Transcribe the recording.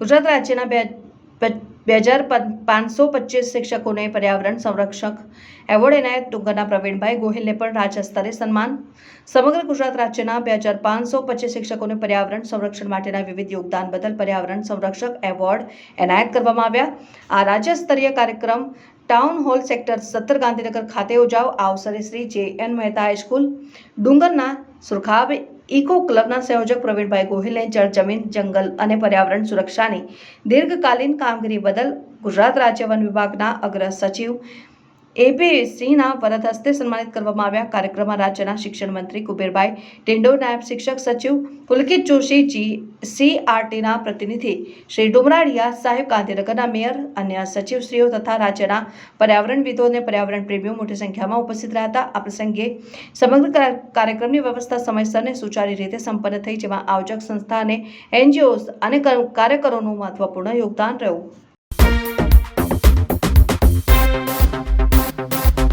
ગુજરાત રાજ્યના બે બે હજાર પાંચસો પચીસ શિક્ષકોને પર્યાવરણ સંરક્ષક એવોર્ડ એનાયત ડુંગરના પ્રવીણભાઈ ગોહિલને પણ રાજ્ય સ્તરે સન્માન. સમગ્ર ગુજરાત રાજ્યના બે હજાર પાંચસો પચીસ શિક્ષકોને પર્યાવરણ સંરક્ષણ માટેના વિવિધ યોગદાન બદલ પર્યાવરણ સંરક્ષક એવોર્ડ એનાયત કરવામાં આવ્યા. આ રાજ્ય સ્તરીય કાર્યક્રમ ટાઉન હોલ સેક્ટર સત્તર ગાંધીનગર ખાતે યોજાવ આ અવસરે Shri J N Mehta high school ડુંગરના Surkhab eco ક્લબના સંયોજક પ્રવીણભાઈ ગોહિલે જળ જમીન જંગલ અને પર્યાવરણ સુરક્ષાની દીર્ઘકાલીન કામગીરી બદલ ગુજરાત રાજ્ય વન વિભાગના અગ્ર સચિવ એપી સિંહના વરદ હસ્તે સન્માનિત કરવામાં આવ્યા. કાર્યક્રમમાં રાજ્યના શિક્ષણ મંત્રી કુબેરભાઈ ટેન્ડો નાયબ શિક્ષક સચિવ પુલકિત જોશી, જી, સીઆરટીના પ્રતિનિધિ શ્રી ડુમરાડિયા સાહેબ, ગાંધીનગરના મેયર, અન્ય સચિવશ્રીઓ તથા રાજ્યના પર્યાવરણવિદો અને પર્યાવરણ પ્રેમીઓ મોટી સંખ્યામાં ઉપસ્થિત રહ્યા હતા. આ પ્રસંગે સમગ્ર કાર- કાર્યક્રમની વ્યવસ્થા સમયસરને સુચારી રીતે સંપન્ન થઈ, જેમાં આયોજક સંસ્થા અને એનજીઓઝ અને કર- કાર્યકરોનું મહત્વપૂર્ણ યોગદાન રહ્યું.